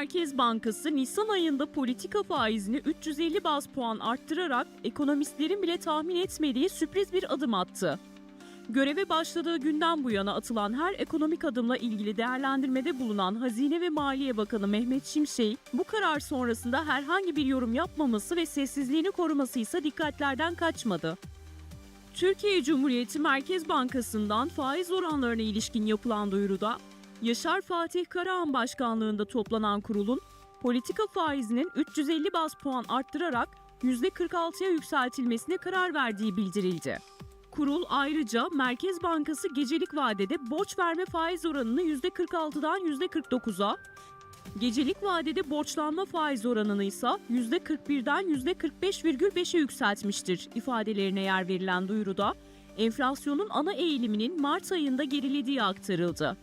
Merkez Bankası Nisan ayında politika faizini 350 baz puan arttırarak ekonomistlerin bile tahmin etmediği sürpriz bir adım attı. Göreve başladığı günden bu yana atılan her ekonomik adımla ilgili değerlendirmede bulunan Hazine ve Maliye Bakanı Mehmet Şimşek, bu karar sonrasında herhangi bir yorum yapmaması ve sessizliğini koruması ise dikkatlerden kaçmadı. Türkiye Cumhuriyeti Merkez Bankası'ndan faiz oranlarına ilişkin yapılan duyuruda, Yaşar Fatih Karahan başkanlığında toplanan kurulun politika faizinin 350 baz puan arttırarak %46'ya yükseltilmesine karar verdiği bildirildi. Kurul ayrıca Merkez Bankası gecelik vadede borç verme faiz oranını %46'dan %49'a, gecelik vadede borçlanma faiz oranını ise %41'den %45,5'e yükseltmiştir ifadelerine yer verilen duyuruda, enflasyonun ana eğiliminin Mart ayında gerilediği aktarıldı.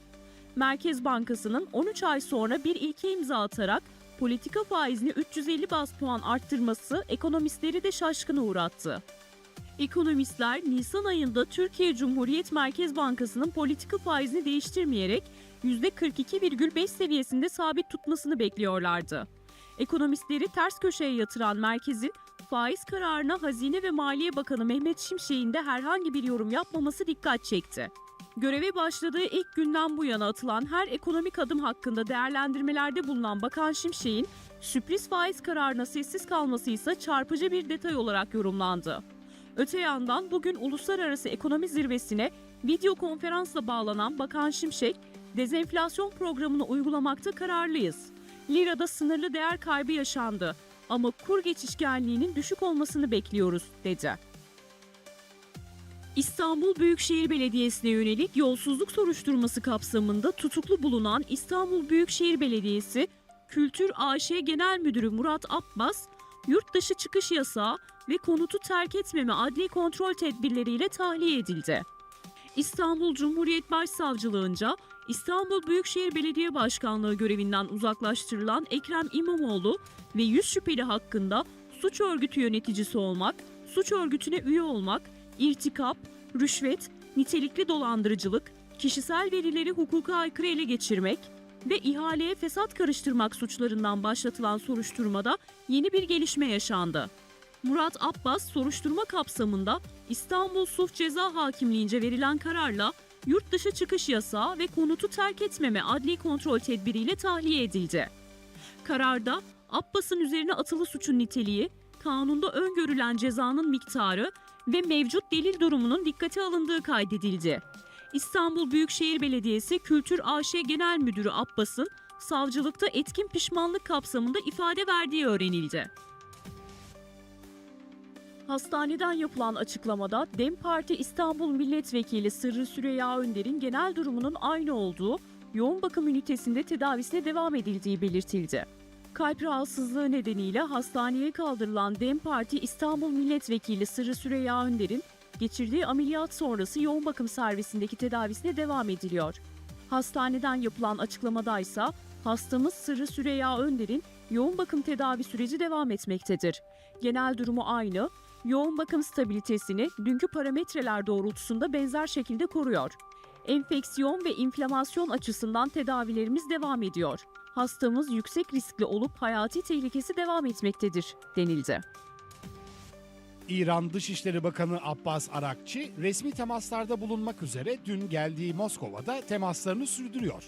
Merkez Bankası'nın 13 ay sonra bir ilke imza atarak politika faizini 350 baz puan arttırması ekonomistleri de şaşkına uğrattı. Ekonomistler Nisan ayında Türkiye Cumhuriyet Merkez Bankası'nın politika faizini değiştirmeyerek %42,5 seviyesinde sabit tutmasını bekliyorlardı. Ekonomistleri ters köşeye yatıran merkezin faiz kararına Hazine ve Maliye Bakanı Mehmet Şimşek'in de herhangi bir yorum yapmaması dikkat çekti. Göreve başladığı ilk günden bu yana atılan her ekonomik adım hakkında değerlendirmelerde bulunan Bakan Şimşek'in sürpriz faiz kararına sessiz kalması ise çarpıcı bir detay olarak yorumlandı. Öte yandan bugün uluslararası ekonomi zirvesine video konferansla bağlanan Bakan Şimşek, dezenflasyon programını uygulamakta kararlıyız. Lirada sınırlı değer kaybı yaşandı ama kur geçişkenliğinin düşük olmasını bekliyoruz dedi. İstanbul Büyükşehir Belediyesi'ne yönelik yolsuzluk soruşturması kapsamında tutuklu bulunan İstanbul Büyükşehir Belediyesi Kültür AŞ Genel Müdürü Murat Abbas, yurt dışı çıkış yasağı ve konutu terk etmeme adli kontrol tedbirleriyle tahliye edildi. İstanbul Cumhuriyet Başsavcılığınca İstanbul Büyükşehir Belediye Başkanlığı görevinden uzaklaştırılan Ekrem İmamoğlu ve 100 şüpheli hakkında suç örgütü yöneticisi olmak, suç örgütüne üye olmak, irtikap, rüşvet, nitelikli dolandırıcılık, kişisel verileri hukuka aykırı ele geçirmek ve ihaleye fesat karıştırmak suçlarından başlatılan soruşturmada yeni bir gelişme yaşandı. Murat Abbas soruşturma kapsamında İstanbul Sulh Ceza Hakimliğince verilen kararla yurt dışı çıkış yasağı ve konutu terk etmeme adli kontrol tedbiriyle tahliye edildi. Kararda Abbas'ın üzerine atılı suçun niteliği, kanunda öngörülen cezanın miktarı ve mevcut delil durumunun dikkate alındığı kaydedildi. İstanbul Büyükşehir Belediyesi Kültür AŞ Genel Müdürü Abbas'ın savcılıkta etkin pişmanlık kapsamında ifade verdiği öğrenildi. Hastaneden yapılan açıklamada DEM Parti İstanbul Milletvekili Sırrı Süreyya Önder'in genel durumunun aynı olduğu, yoğun bakım ünitesinde tedavisine devam edildiği belirtildi. Kalp rahatsızlığı nedeniyle hastaneye kaldırılan DEM Parti İstanbul Milletvekili Sırrı Süreyya Önder'in geçirdiği ameliyat sonrası yoğun bakım servisindeki tedavisine devam ediliyor. Hastaneden yapılan açıklamada ise hastamız Sırrı Süreyya Önder'in yoğun bakım tedavi süreci devam etmektedir. Genel durumu aynı, yoğun bakım stabilitesini dünkü parametreler doğrultusunda benzer şekilde koruyor. Enfeksiyon ve inflamasyon açısından tedavilerimiz devam ediyor. Hastamız yüksek riskli olup hayati tehlikesi devam etmektedir denildi. İran Dışişleri Bakanı Abbas Arakçı resmi temaslarda bulunmak üzere dün geldiği Moskova'da temaslarını sürdürüyor.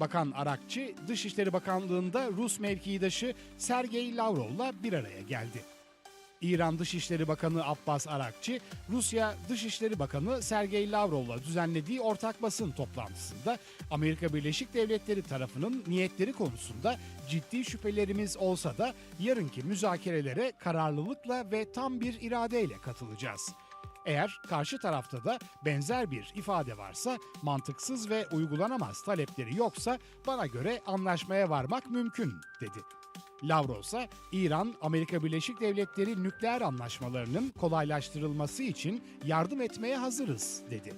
Bakan Arakçı, Dışişleri Bakanlığı'nda Rus mevkidaşı Sergey Lavrov'la bir araya geldi. İran Dışişleri Bakanı Abbas Arakçı, Rusya Dışişleri Bakanı Sergey Lavrov'la düzenlediği ortak basın toplantısında Amerika Birleşik Devletleri tarafının niyetleri konusunda ciddi şüphelerimiz olsa da yarınki müzakerelere kararlılıkla ve tam bir iradeyle katılacağız. Eğer karşı tarafta da benzer bir ifade varsa, mantıksız ve uygulanamaz talepleri yoksa bana göre anlaşmaya varmak mümkün dedi. Lavrov ise İran, Amerika Birleşik Devletleri nükleer anlaşmalarının kolaylaştırılması için yardım etmeye hazırız dedi.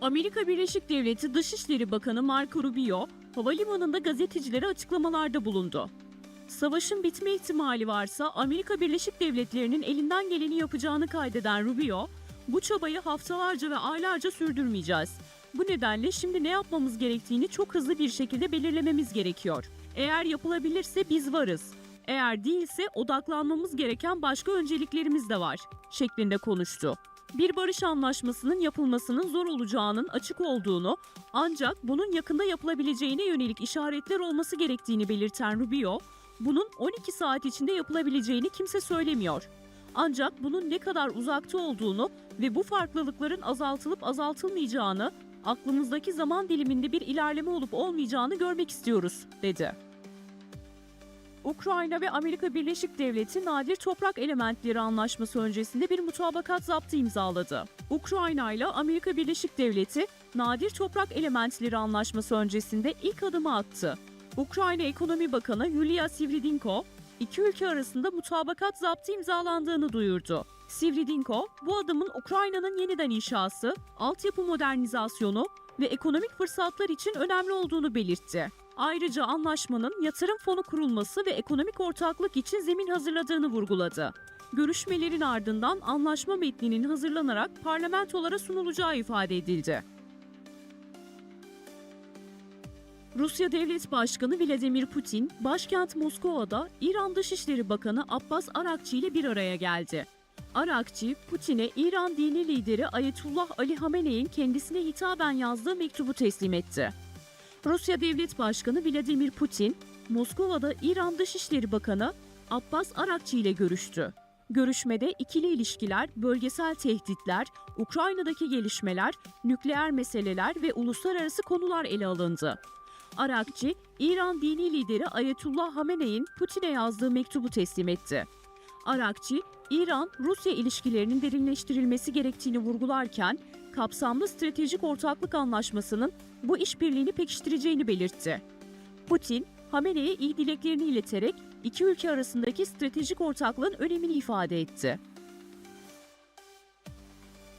Amerika Birleşik Devleti Dışişleri Bakanı Marco Rubio, havalimanında gazetecilere açıklamalarda bulundu. Savaşın bitme ihtimali varsa Amerika Birleşik Devletleri'nin elinden geleni yapacağını kaydeden Rubio, bu çabayı haftalarca ve aylarca sürdürmeyeceğiz. Bu nedenle şimdi ne yapmamız gerektiğini çok hızlı bir şekilde belirlememiz gerekiyor. Eğer yapılabilirse biz varız. Eğer değilse odaklanmamız gereken başka önceliklerimiz de var şeklinde konuştu. Bir barış anlaşmasının yapılmasının zor olacağının açık olduğunu ancak bunun yakında yapılabileceğine yönelik işaretler olması gerektiğini belirten Rubio, bunun 12 saat içinde yapılabileceğini kimse söylemiyor. Ancak bunun ne kadar uzakta olduğunu ve bu farklılıkların azaltılıp azaltılmayacağını, aklımızdaki zaman diliminde bir ilerleme olup olmayacağını görmek istiyoruz, dedi. Ukrayna ve Amerika Birleşik Devleti nadir toprak elementleri anlaşması öncesinde bir mutabakat zaptı imzaladı. Ukrayna ile Amerika Birleşik Devleti nadir toprak elementleri anlaşması öncesinde ilk adımı attı. Ukrayna Ekonomi Bakanı Yulia Sviridenko, iki ülke arasında mutabakat zaptı imzalandığını duyurdu. Sviridenko, bu adımın Ukrayna'nın yeniden inşası, altyapı modernizasyonu ve ekonomik fırsatlar için önemli olduğunu belirtti. Ayrıca anlaşmanın yatırım fonu kurulması ve ekonomik ortaklık için zemin hazırladığını vurguladı. Görüşmelerin ardından anlaşma metninin hazırlanarak parlamentolara sunulacağı ifade edildi. Rusya Devlet Başkanı Vladimir Putin, başkent Moskova'da İran Dışişleri Bakanı Abbas Arakçi ile bir araya geldi. Arakçi, Putin'e İran dini lideri Ayetullah Ali Hamene'in kendisine hitaben yazdığı mektubu teslim etti. Rusya Devlet Başkanı Vladimir Putin, Moskova'da İran Dışişleri Bakanı Abbas Arakçi ile görüştü. Görüşmede ikili ilişkiler, bölgesel tehditler, Ukrayna'daki gelişmeler, nükleer meseleler ve uluslararası konular ele alındı. Arakçi, İran dini lideri Ayetullah Hamene'in Putin'e yazdığı mektubu teslim etti. Arakçi, İran-Rusya ilişkilerinin derinleştirilmesi gerektiğini vurgularken, kapsamlı stratejik ortaklık anlaşmasının bu işbirliğini pekiştireceğini belirtti. Putin, Hamene'ye iyi dileklerini ileterek iki ülke arasındaki stratejik ortaklığın önemini ifade etti.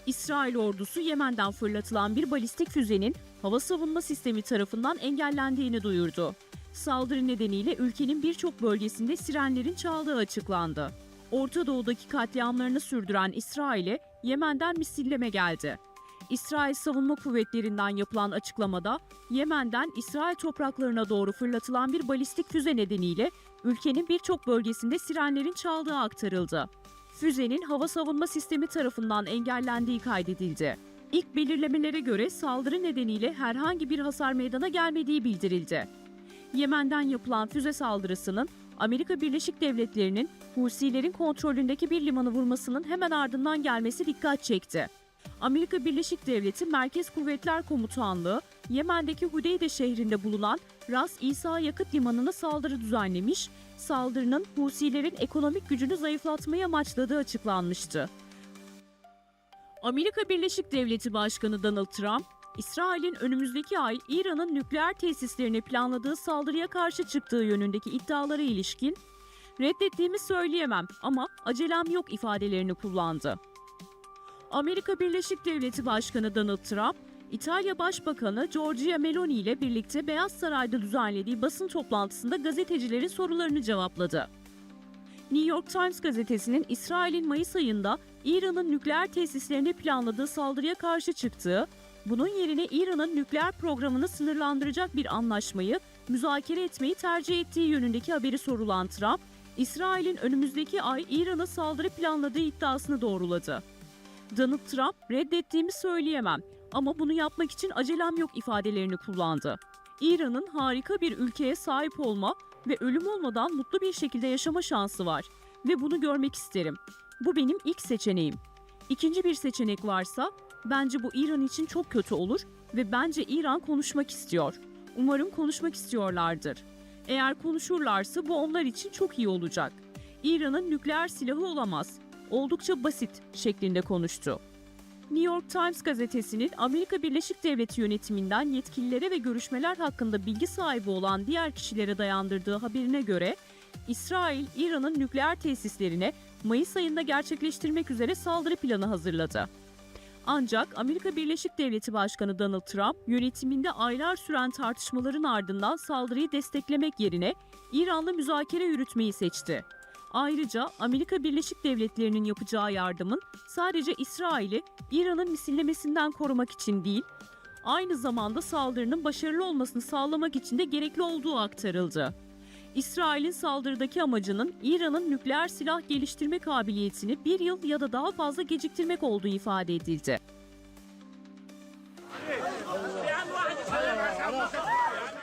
İsrail ordusu Yemen'den fırlatılan bir balistik füzenin hava savunma sistemi tarafından engellendiğini duyurdu. Saldırı nedeniyle ülkenin birçok bölgesinde sirenlerin çaldığı açıklandı. Orta Doğu'daki katliamlarını sürdüren İsrail'e Yemen'den misilleme geldi. İsrail Savunma Kuvvetleri'nden yapılan açıklamada Yemen'den İsrail topraklarına doğru fırlatılan bir balistik füze nedeniyle ülkenin birçok bölgesinde sirenlerin çaldığı aktarıldı. Füzenin hava savunma sistemi tarafından engellendiği kaydedildi. İlk belirlemelere göre saldırı nedeniyle herhangi bir hasar meydana gelmediği bildirildi. Yemen'den yapılan füze saldırısının Amerika Birleşik Devletleri'nin Husilerin kontrolündeki bir limanı vurmasının hemen ardından gelmesi dikkat çekti. Amerika Birleşik Devleti Merkez Kuvvetler Komutanlığı, Yemen'deki Hudeyde şehrinde bulunan Ras İsa Yakıt Limanı'na saldırı düzenlemiş, saldırının Husilerin ekonomik gücünü zayıflatmayı amaçladığı açıklanmıştı. Amerika Birleşik Devleti Başkanı Donald Trump, İsrail'in önümüzdeki ay İran'ın nükleer tesislerine planladığı saldırıya karşı çıktığı yönündeki iddialara ilişkin, reddettiğimi söyleyemem ama acelem yok ifadelerini kullandı. Amerika Birleşik Devleti Başkanı Donald Trump, İtalya Başbakanı Giorgia Meloni ile birlikte Beyaz Saray'da düzenlediği basın toplantısında gazetecilerin sorularını cevapladı. New York Times gazetesinin İsrail'in Mayıs ayında İran'ın nükleer tesislerine planladığı saldırıya karşı çıktığı, bunun yerine İran'ın nükleer programını sınırlandıracak bir anlaşmayı müzakere etmeyi tercih ettiği yönündeki haberi sorulan Trump, İsrail'in önümüzdeki ay İran'a saldırı planladığı iddiasını doğruladı. Donald Trump reddettiğimi söyleyemem ama bunu yapmak için acelem yok ifadelerini kullandı. İran'ın harika bir ülkeye sahip olma ve ölüm olmadan mutlu bir şekilde yaşama şansı var ve bunu görmek isterim. Bu benim ilk seçeneğim. İkinci bir seçenek varsa bence bu İran için çok kötü olur ve bence İran konuşmak istiyor. Umarım konuşmak istiyorlardır. Eğer konuşurlarsa bu onlar için çok iyi olacak. İran'ın nükleer silahı olamaz. Oldukça basit şeklinde konuştu. New York Times gazetesinin Amerika Birleşik Devleti yönetiminden yetkililere ve görüşmeler hakkında bilgi sahibi olan diğer kişilere dayandırdığı haberine göre İsrail, İran'ın nükleer tesislerine Mayıs ayında gerçekleştirmek üzere saldırı planı hazırladı. Ancak Amerika Birleşik Devleti Başkanı Donald Trump yönetiminde aylar süren tartışmaların ardından saldırıyı desteklemek yerine İran'la müzakere yürütmeyi seçti. Ayrıca Amerika Birleşik Devletleri'nin yapacağı yardımın sadece İsrail'i İran'ın misillemesinden korumak için değil, aynı zamanda saldırının başarılı olmasını sağlamak için de gerekli olduğu aktarıldı. İsrail'in saldırıdaki amacının İran'ın nükleer silah geliştirme kabiliyetini bir yıl ya da daha fazla geciktirmek olduğu ifade edildi.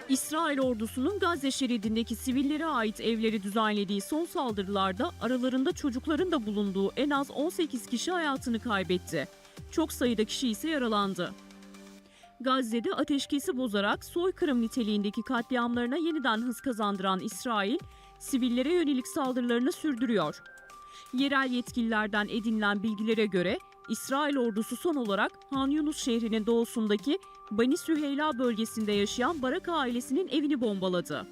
İsrail ordusunun Gazze şeridindeki sivillere ait evleri düzenlediği son saldırılarda aralarında çocukların da bulunduğu en az 18 kişi hayatını kaybetti. Çok sayıda kişi ise yaralandı. Gazze'de ateşkesi bozarak soykırım niteliğindeki katliamlarına yeniden hız kazandıran İsrail, sivillere yönelik saldırılarını sürdürüyor. Yerel yetkililerden edinilen bilgilere göre İsrail ordusu son olarak Han Yunus şehrinin doğusundaki Bani Süheyla bölgesinde yaşayan Barak ailesinin evini bombaladı.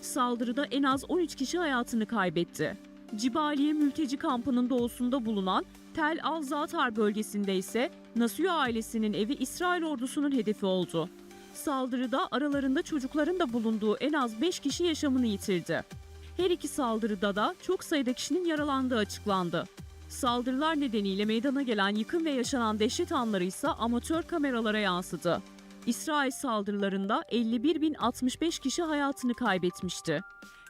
Saldırıda en az 13 kişi hayatını kaybetti. Cibaliye mülteci kampının doğusunda bulunan Tel Al Zatar bölgesinde ise Nasuya ailesinin evi İsrail ordusunun hedefi oldu. Saldırıda aralarında çocukların da bulunduğu en az 5 kişi yaşamını yitirdi. Her iki saldırıda da çok sayıda kişinin yaralandığı açıklandı. Saldırılar nedeniyle meydana gelen yıkım ve yaşanan dehşet anları ise amatör kameralara yansıdı. İsrail saldırılarında 51.065 kişi hayatını kaybetmişti.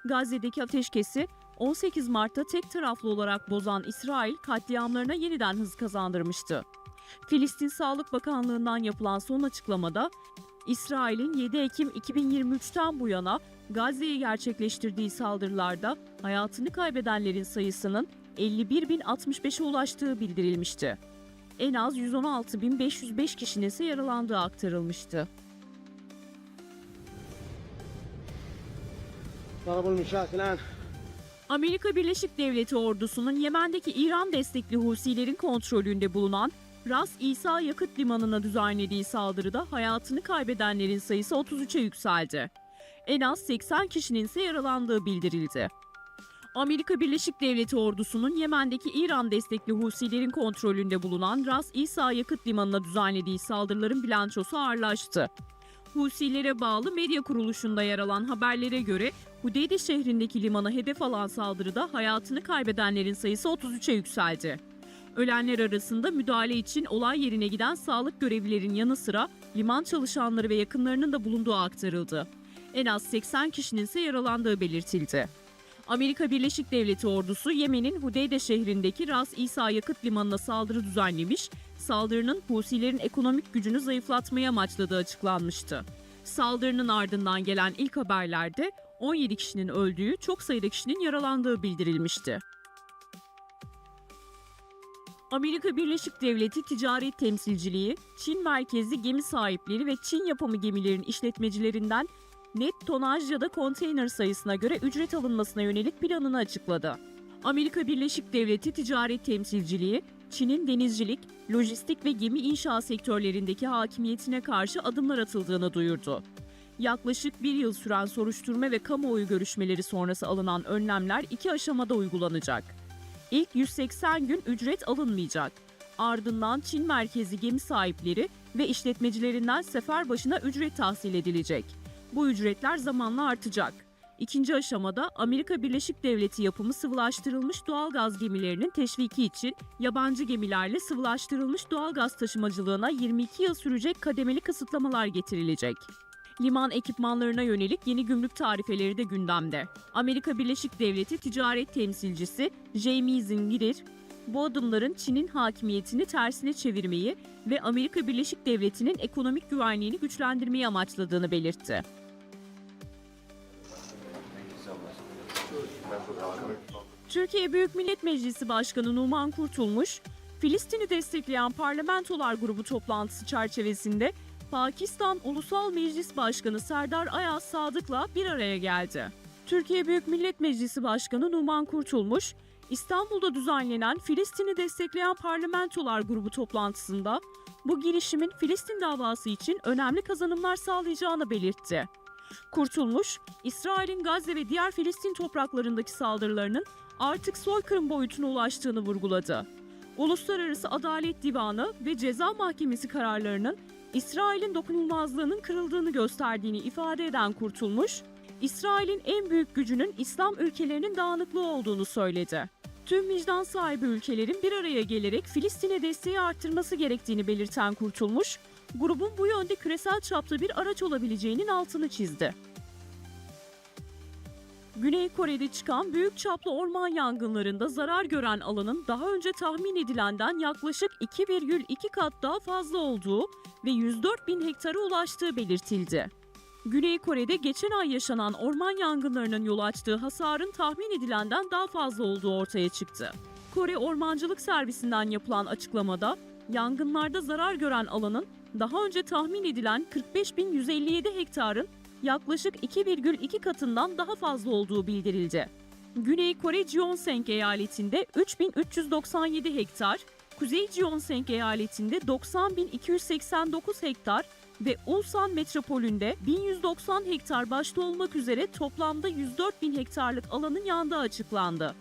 Gazze'deki ateşkesi 18 Mart'ta tek taraflı olarak bozan İsrail katliamlarına yeniden hız kazandırmıştı. Filistin Sağlık Bakanlığı'ndan yapılan son açıklamada İsrail'in 7 Ekim 2023'ten bu yana Gazze'ye gerçekleştirdiği saldırılarda hayatını kaybedenlerin sayısının 51.065'e ulaştığı bildirilmişti. En az 116.505 kişinin ise yaralandığı aktarılmıştı. ضربوا المشاة الآن Amerika Birleşik Devleti ordusunun Yemen'deki İran destekli Husilerin kontrolünde bulunan Ras İsa yakıt limanına düzenlediği saldırıda hayatını kaybedenlerin sayısı 33'e yükseldi. En az 80 kişinin ise yaralandığı bildirildi. Amerika Birleşik Devleti ordusunun Yemen'deki İran destekli Husilerin kontrolünde bulunan Ras İsa yakıt limanına düzenlediği saldırıların bilançosu ağırlaştı. Husilere bağlı medya kuruluşunda yer alan haberlere göre Hudeyde şehrindeki limana hedef alan saldırıda hayatını kaybedenlerin sayısı 33'e yükseldi. Ölenler arasında müdahale için olay yerine giden sağlık görevlilerin yanı sıra liman çalışanları ve yakınlarının da bulunduğu aktarıldı. En az 80 kişinin ise yaralandığı belirtildi. Amerika Birleşik Devleti ordusu Yemen'in Hudeyde şehrindeki Ras İsa yakıt limanına saldırı düzenlemiş, saldırının Husilerin ekonomik gücünü zayıflatmaya amaçladığı açıklanmıştı. Saldırının ardından gelen ilk haberlerde 17 kişinin öldüğü, çok sayıda kişinin yaralandığı bildirilmişti. Amerika Birleşik Devleti Ticaret Temsilciliği, Çin merkezli gemi sahipleri ve Çin yapımı gemilerin işletmecilerinden net tonaj ya da konteyner sayısına göre ücret alınmasına yönelik planını açıkladı. Amerika Birleşik Devleti Ticaret Temsilciliği, Çin'in denizcilik, lojistik ve gemi inşa sektörlerindeki hakimiyetine karşı adımlar atıldığını duyurdu. Yaklaşık bir yıl süren soruşturma ve kamuoyu görüşmeleri sonrası alınan önlemler iki aşamada uygulanacak. İlk 180 gün ücret alınmayacak. Ardından Çin merkezli gemi sahipleri ve işletmecilerinden sefer başına ücret tahsil edilecek. Bu ücretler zamanla artacak. İkinci aşamada Amerika Birleşik Devleti yapımı sıvılaştırılmış doğalgaz gemilerinin teşviki için yabancı gemilerle sıvılaştırılmış doğalgaz taşımacılığına 22 yıl sürecek kademeli kısıtlamalar getirilecek. Liman ekipmanlarına yönelik yeni gümrük tarifeleri de gündemde. Amerika Birleşik Devleti Ticaret Temsilcisi Jamie Zingirir, bu adımların Çin'in hakimiyetini tersine çevirmeyi ve Amerika Birleşik Devleti'nin ekonomik güvenliğini güçlendirmeyi amaçladığını belirtti. Türkiye Büyük Millet Meclisi Başkanı Numan Kurtulmuş, Filistin'i destekleyen parlamentolar grubu toplantısı çerçevesinde Pakistan Ulusal Meclis Başkanı Serdar Ayaz Sadık'la bir araya geldi. Türkiye Büyük Millet Meclisi Başkanı Numan Kurtulmuş, İstanbul'da düzenlenen Filistin'i destekleyen parlamentolar grubu toplantısında bu girişimin Filistin davası için önemli kazanımlar sağlayacağını belirtti. Kurtulmuş, İsrail'in Gazze ve diğer Filistin topraklarındaki saldırılarının artık soykırım boyutuna ulaştığını vurguladı. Uluslararası Adalet Divanı ve Ceza Mahkemesi kararlarının İsrail'in dokunulmazlığının kırıldığını gösterdiğini ifade eden Kurtulmuş, İsrail'in en büyük gücünün İslam ülkelerinin dağınıklığı olduğunu söyledi. Tüm vicdan sahibi ülkelerin bir araya gelerek Filistin'e desteği arttırması gerektiğini belirten Kurtulmuş, grubun bu yönde küresel çapta bir araç olabileceğinin altını çizdi. Güney Kore'de çıkan büyük çaplı orman yangınlarında zarar gören alanın daha önce tahmin edilenden yaklaşık 2,2 kat daha fazla olduğu ve 104 bin hektara ulaştığı belirtildi. Güney Kore'de geçen ay yaşanan orman yangınlarının yol açtığı hasarın tahmin edilenden daha fazla olduğu ortaya çıktı. Kore Ormancılık Servisinden yapılan açıklamada yangınlarda zarar gören alanın daha önce tahmin edilen 45.157 hektarın yaklaşık 2,2 katından daha fazla olduğu bildirildi. Güney Kore Jeonseng eyaletinde 3397 hektar, Kuzey Jeonseng eyaletinde 90.289 hektar ve Ulsan metropolünde 1190 hektar başta olmak üzere toplamda 104 bin hektarlık alanın yandığı açıklandı.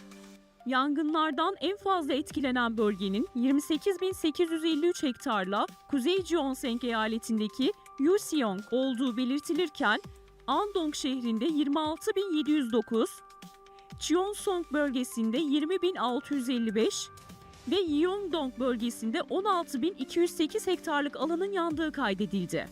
Yangınlardan en fazla etkilenen bölgenin 28.853 hektarla Kuzey Jeonseng eyaletindeki Yuseong olduğu belirtilirken Andong şehrinde 26.709, Cheongsong bölgesinde 20.655 ve Yeongdong bölgesinde 16.208 hektarlık alanın yandığı kaydedildi.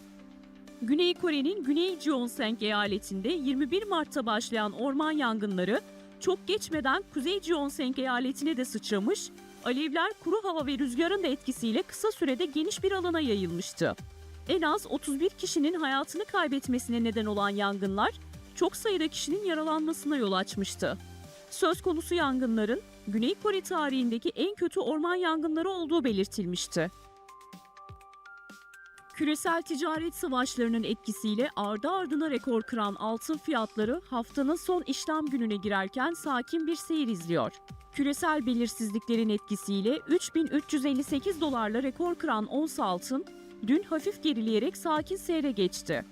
Güney Kore'nin Güney Jeonseng eyaletinde 21 Mart'ta başlayan orman yangınları çok geçmeden Kuzey Jeonseng eyaletine de sıçramış, alevler kuru hava ve rüzgarın da etkisiyle kısa sürede geniş bir alana yayılmıştı. En az 31 kişinin hayatını kaybetmesine neden olan yangınlar çok sayıda kişinin yaralanmasına yol açmıştı. Söz konusu yangınların Güney Kore tarihindeki en kötü orman yangınları olduğu belirtilmişti. Küresel ticaret savaşlarının etkisiyle ardı ardına rekor kıran altın fiyatları haftanın son işlem gününe girerken sakin bir seyir izliyor. Küresel belirsizliklerin etkisiyle 3358 dolarla rekor kıran ons altın dün hafif gerileyerek sakin seyre geçti.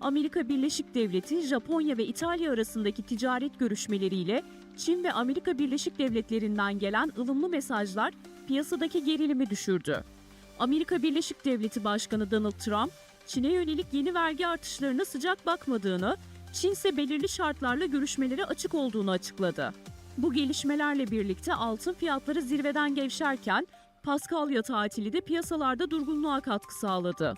Amerika Birleşik Devleti, Japonya ve İtalya arasındaki ticaret görüşmeleriyle Çin ve Amerika Birleşik Devletleri'nden gelen ılımlı mesajlar piyasadaki gerilimi düşürdü. Amerika Birleşik Devleti Başkanı Donald Trump, Çin'e yönelik yeni vergi artışlarına sıcak bakmadığını, Çin ise belirli şartlarla görüşmelere açık olduğunu açıkladı. Bu gelişmelerle birlikte altın fiyatları zirveden gevşerken Paskalya tatili de piyasalarda durgunluğa katkı sağladı.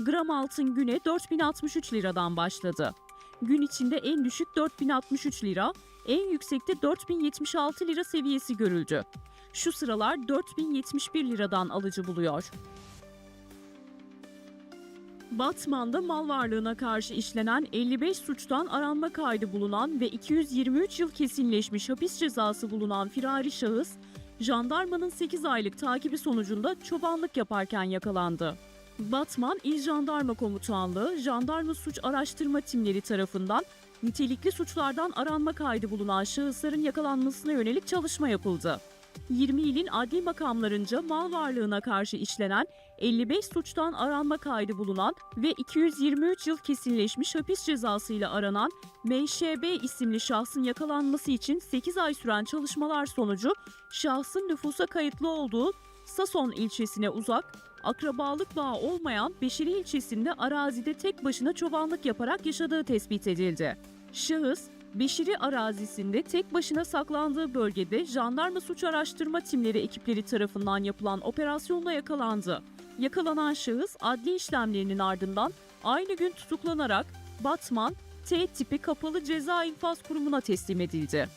Gram altın güne 4063 liradan başladı. Gün içinde en düşük 4063 lira, en yüksekte 4076 lira seviyesi görüldü. Şu sıralar 4071 liradan alıcı buluyor. Batman'da mal varlığına karşı işlenen 55 suçtan aranma kaydı bulunan ve 223 yıl kesinleşmiş hapis cezası bulunan firari şahıs, jandarmanın 8 aylık takibi sonucunda çobanlık yaparken yakalandı. Batman İl Jandarma Komutanlığı, Jandarma Suç Araştırma Timleri tarafından nitelikli suçlardan aranma kaydı bulunan şahısların yakalanmasına yönelik çalışma yapıldı. 20 ilin adli makamlarınca mal varlığına karşı işlenen 55 suçtan aranma kaydı bulunan ve 223 yıl kesinleşmiş hapis cezasıyla aranan MŞB isimli şahsın yakalanması için 8 ay süren çalışmalar sonucu şahsın nüfusa kayıtlı olduğu Sason ilçesine uzak, akrabalık bağı olmayan Beşiri ilçesinde arazide tek başına çobanlık yaparak yaşadığı tespit edildi. Şahıs, Beşiri arazisinde tek başına saklandığı bölgede jandarma suç araştırma timleri ekipleri tarafından yapılan operasyonla yakalandı. Yakalanan şahıs adli işlemlerinin ardından aynı gün tutuklanarak Batman T tipi kapalı ceza infaz kurumuna teslim edildi.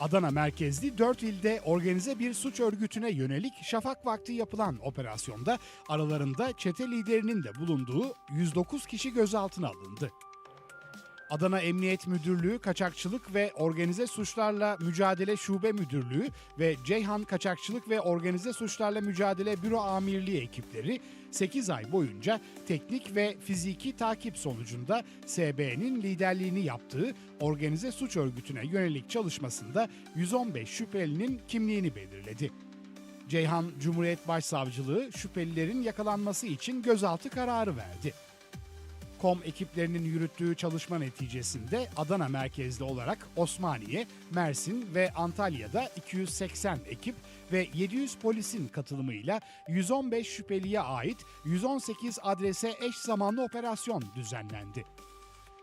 Adana merkezli 4 ilde organize bir suç örgütüne yönelik şafak vakti yapılan operasyonda aralarında çete liderinin de bulunduğu 109 kişi gözaltına alındı. Adana Emniyet Müdürlüğü Kaçakçılık ve Organize Suçlarla Mücadele Şube Müdürlüğü ve Ceyhan Kaçakçılık ve Organize Suçlarla Mücadele Büro Amirliği ekipleri 8 ay boyunca teknik ve fiziki takip sonucunda SB'nin liderliğini yaptığı organize suç örgütüne yönelik çalışmasında 115 şüphelinin kimliğini belirledi. Ceyhan Cumhuriyet Başsavcılığı şüphelilerin yakalanması için gözaltı kararı verdi. KOM ekiplerinin yürüttüğü çalışma neticesinde Adana merkezli olarak Osmaniye, Mersin ve Antalya'da 280 ekip ve 700 polisin katılımıyla 115 şüpheliye ait 118 adrese eş zamanlı operasyon düzenlendi.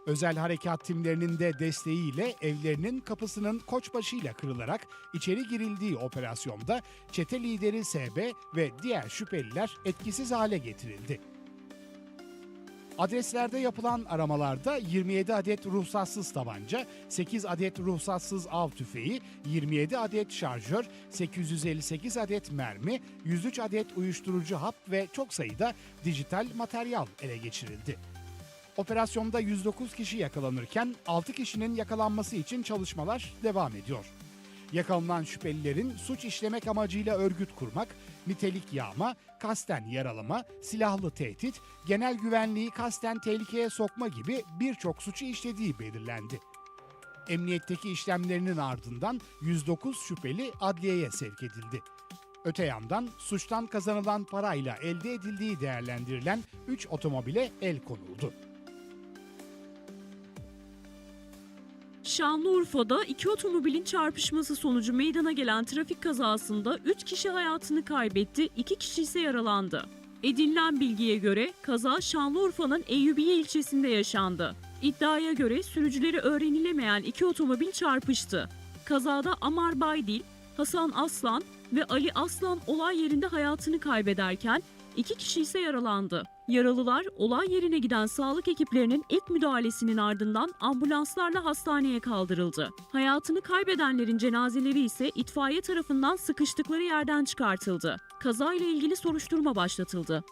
Özel harekat timlerinin de desteğiyle evlerinin kapısının koçbaşıyla kırılarak içeri girildiği operasyonda çete lideri SB ve diğer şüpheliler etkisiz hale getirildi. Adreslerde yapılan aramalarda 27 adet ruhsatsız tabanca, 8 adet ruhsatsız av tüfeği, 27 adet şarjör, 858 adet mermi, 103 adet uyuşturucu hap ve çok sayıda dijital materyal ele geçirildi. Operasyonda 109 kişi yakalanırken 6 kişinin yakalanması için çalışmalar devam ediyor. Yakalanan şüphelilerin suç işlemek amacıyla örgüt kurmak, nitelik yağma, kasten yaralama, silahlı tehdit, genel güvenliği kasten tehlikeye sokma gibi birçok suçu işlediği belirlendi. Emniyetteki işlemlerinin ardından 109 şüpheli adliyeye sevk edildi. Öte yandan suçtan kazanılan parayla elde edildiği değerlendirilen 3 otomobile el konuldu. Şanlıurfa'da iki otomobilin çarpışması sonucu meydana gelen trafik kazasında 3 kişi hayatını kaybetti, 2 kişi ise yaralandı. Edinilen bilgiye göre kaza Şanlıurfa'nın Eyyubiye ilçesinde yaşandı. İddiaya göre sürücüleri öğrenilemeyen iki otomobil çarpıştı. Kazada Amar Baydil, Hasan Aslan ve Ali Aslan olay yerinde hayatını kaybederken iki kişi ise yaralandı. Yaralılar olay yerine giden sağlık ekiplerinin ilk müdahalesinin ardından ambulanslarla hastaneye kaldırıldı. Hayatını kaybedenlerin cenazeleri ise itfaiye tarafından sıkıştıkları yerden çıkartıldı. Kazayla ilgili soruşturma başlatıldı.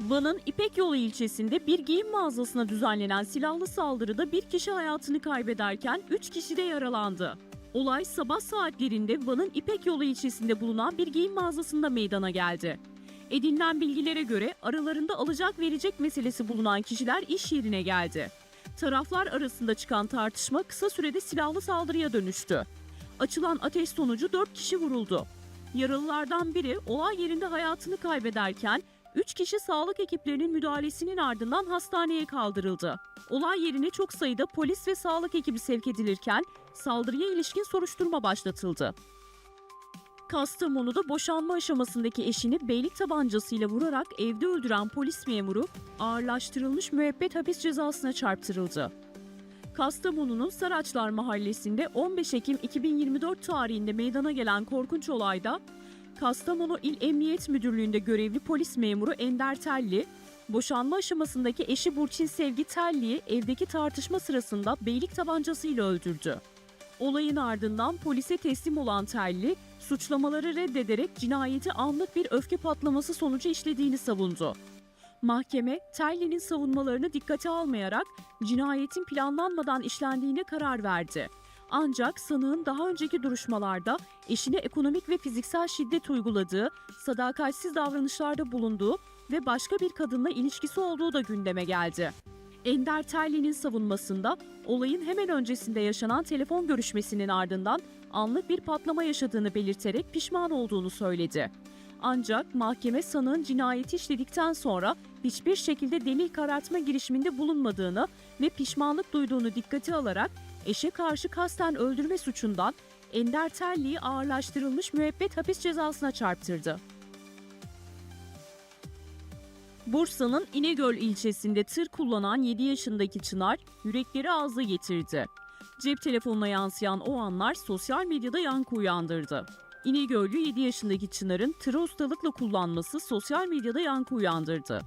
Van'ın İpek Yolu ilçesinde bir giyim mağazasına düzenlenen silahlı saldırıda bir kişi hayatını kaybederken 3 kişi de yaralandı. Olay sabah saatlerinde Van'ın İpek Yolu ilçesinde bulunan bir giyim mağazasında meydana geldi. Edinilen bilgilere göre aralarında alacak verecek meselesi bulunan kişiler iş yerine geldi. Taraflar arasında çıkan tartışma kısa sürede silahlı saldırıya dönüştü. Açılan ateş sonucu 4 kişi vuruldu. Yaralılardan biri olay yerinde hayatını kaybederken 3 kişi sağlık ekiplerinin müdahalesinin ardından hastaneye kaldırıldı. Olay yerine çok sayıda polis ve sağlık ekibi sevk edilirken saldırıya ilişkin soruşturma başlatıldı. Kastamonu'da boşanma aşamasındaki eşini beylik tabancasıyla vurarak evde öldüren polis memuru ağırlaştırılmış müebbet hapis cezasına çarptırıldı. Kastamonu'nun Saraçlar Mahallesi'nde 15 Ekim 2024 tarihinde meydana gelen korkunç olayda Kastamonu İl Emniyet Müdürlüğü'nde görevli polis memuru Ender Telli, boşanma aşamasındaki eşi Burçin Sevgi Telli'yi evdeki tartışma sırasında beylik tabancasıyla öldürdü. Olayın ardından polise teslim olan Telli, suçlamaları reddederek cinayeti anlık bir öfke patlaması sonucu işlediğini savundu. Mahkeme, Telli'nin savunmalarını dikkate almayarak cinayetin planlanmadan işlendiğine karar verdi. Ancak sanığın daha önceki duruşmalarda eşine ekonomik ve fiziksel şiddet uyguladığı, sadakatsiz davranışlarda bulunduğu ve başka bir kadınla ilişkisi olduğu da gündeme geldi. Ender Terli'nin savunmasında olayın hemen öncesinde yaşanan telefon görüşmesinin ardından anlık bir patlama yaşadığını belirterek pişman olduğunu söyledi. Ancak mahkeme sanığın cinayeti işledikten sonra hiçbir şekilde delil karartma girişiminde bulunmadığını ve pişmanlık duyduğunu dikkate alarak eşe karşı kasten öldürme suçundan Ender Terli'yi ağırlaştırılmış müebbet hapis cezasına çarptırdı. Bursa'nın İnegöl ilçesinde tır kullanan 7 yaşındaki Çınar yürekleri ağza getirdi. Cep telefonuna yansıyan o anlar sosyal medyada yankı uyandırdı. İnegöllü 7 yaşındaki Çınar'ın tırı ustalıkla kullanması sosyal medyada yankı uyandırdı.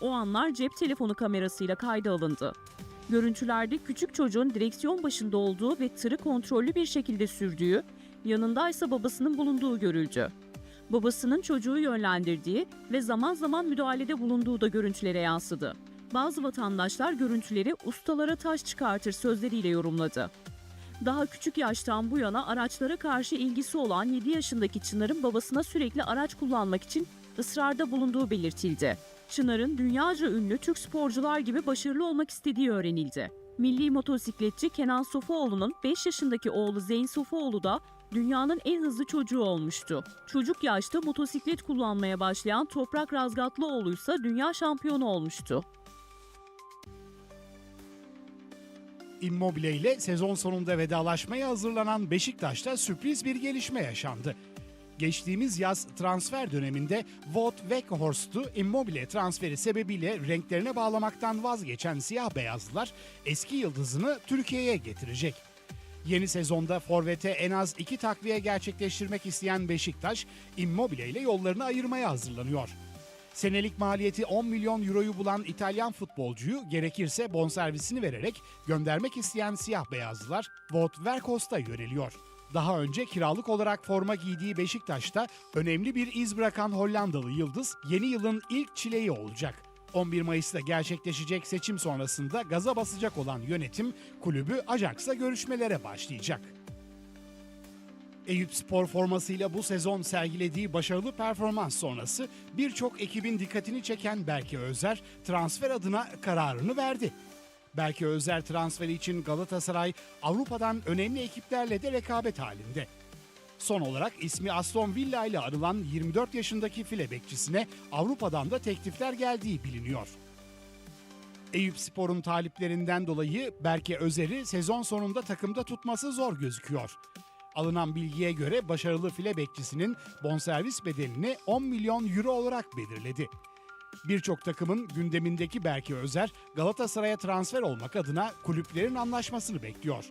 O anlar cep telefonu kamerasıyla kayda alındı. Görüntülerde küçük çocuğun direksiyon başında olduğu ve tırı kontrollü bir şekilde sürdüğü, yanındaysa babasının bulunduğu görüldü. Babasının çocuğu yönlendirdiği ve zaman zaman müdahalede bulunduğu da görüntülere yansıdı. Bazı vatandaşlar görüntüleri ustalara taş çıkartır sözleriyle yorumladı. Daha küçük yaştan bu yana araçlara karşı ilgisi olan 7 yaşındaki Çınar'ın babasına sürekli araç kullanmak için ısrarda bulunduğu belirtildi. Çınar'ın dünyaca ünlü Türk sporcular gibi başarılı olmak istediği öğrenildi. Milli motosikletçi Kenan Sofuoğlu'nun 5 yaşındaki oğlu Zeyn Sofuoğlu da dünyanın en hızlı çocuğu olmuştu. Çocuk yaşta motosiklet kullanmaya başlayan Toprak Razgatlıoğlu ise dünya şampiyonu olmuştu. Immobile ile sezon sonunda vedalaşmaya hazırlanan Beşiktaş'ta sürpriz bir gelişme yaşandı. Geçtiğimiz yaz transfer döneminde Wout Weghorst'u Immobile transferi sebebiyle renklerine bağlamaktan vazgeçen siyah beyazlılar eski yıldızını Türkiye'ye getirecek. Yeni sezonda Forvet'e en az iki takviye gerçekleştirmek isteyen Beşiktaş, Immobile ile yollarını ayırmaya hazırlanıyor. Senelik maliyeti 10 milyon euroyu bulan İtalyan futbolcuyu gerekirse bonservisini vererek göndermek isteyen siyah beyazlılar Wout Weghorst'a yöneliyor. Daha önce kiralık olarak forma giydiği Beşiktaş'ta önemli bir iz bırakan Hollandalı yıldız yeni yılın ilk çileği olacak. 11 Mayıs'ta gerçekleşecek seçim sonrasında gaza basacak olan yönetim kulübü Ajax'la görüşmelere başlayacak. Eyüp Spor formasıyla bu sezon sergilediği başarılı performans sonrası birçok ekibin dikkatini çeken Berke Özer transfer adına kararını verdi. Berke Özer transferi için Galatasaray Avrupa'dan önemli ekiplerle de rekabet halinde. Son olarak ismi Aston Villa ile arılan 24 yaşındaki file bekçisine Avrupa'dan da teklifler geldiği biliniyor. Eyüp Spor'un taliplerinden dolayı Berke Özer'i sezon sonunda takımda tutması zor gözüküyor. Alınan bilgiye göre başarılı file bekçisinin bonservis bedelini 10 milyon euro olarak belirledi. Birçok takımın gündemindeki Berke Özer Galatasaray'a transfer olmak adına kulüplerin anlaşmasını bekliyor.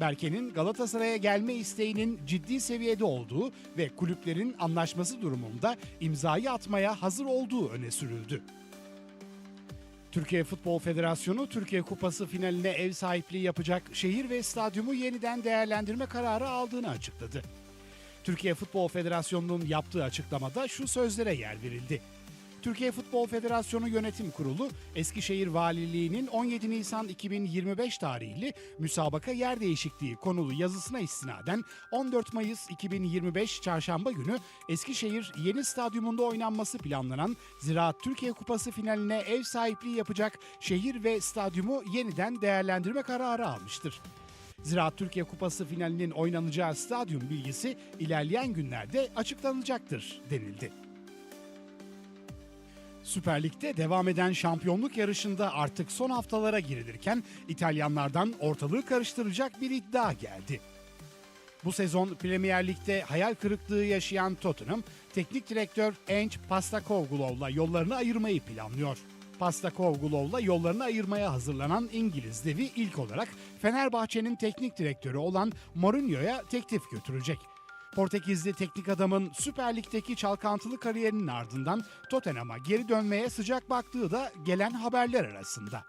Berke'nin Galatasaray'a gelme isteğinin ciddi seviyede olduğu ve kulüplerin anlaşması durumunda imzayı atmaya hazır olduğu öne sürüldü. Türkiye Futbol Federasyonu Türkiye Kupası finaline ev sahipliği yapacak şehir ve stadyumu yeniden değerlendirme kararı aldığını açıkladı. Türkiye Futbol Federasyonu'nun yaptığı açıklamada şu sözlere yer verildi. Türkiye Futbol Federasyonu Yönetim Kurulu Eskişehir Valiliği'nin 17 Nisan 2025 tarihli müsabaka yer değişikliği konulu yazısına istinaden 14 Mayıs 2025 Çarşamba günü Eskişehir Yeni Stadyumunda oynanması planlanan Ziraat Türkiye Kupası finaline ev sahipliği yapacak şehir ve stadyumu yeniden değerlendirme kararı almıştır. Ziraat Türkiye Kupası finalinin oynanacağı stadyum bilgisi ilerleyen günlerde açıklanacaktır denildi. Süper Lig'de devam eden şampiyonluk yarışında artık son haftalara girilirken İtalyanlardan ortalığı karıştıracak bir iddia geldi. Bu sezon Premier Lig'de hayal kırıklığı yaşayan Tottenham, teknik direktör Ange Postacoglu'la yollarını ayırmayı planlıyor. Postacoglu'la yollarını ayırmaya hazırlanan İngiliz devi ilk olarak Fenerbahçe'nin teknik direktörü olan Mourinho'ya teklif götürecek. Portekizli teknik adamın Süper Lig'deki çalkantılı kariyerinin ardından Tottenham'a geri dönmeye sıcak baktığı da gelen haberler arasında.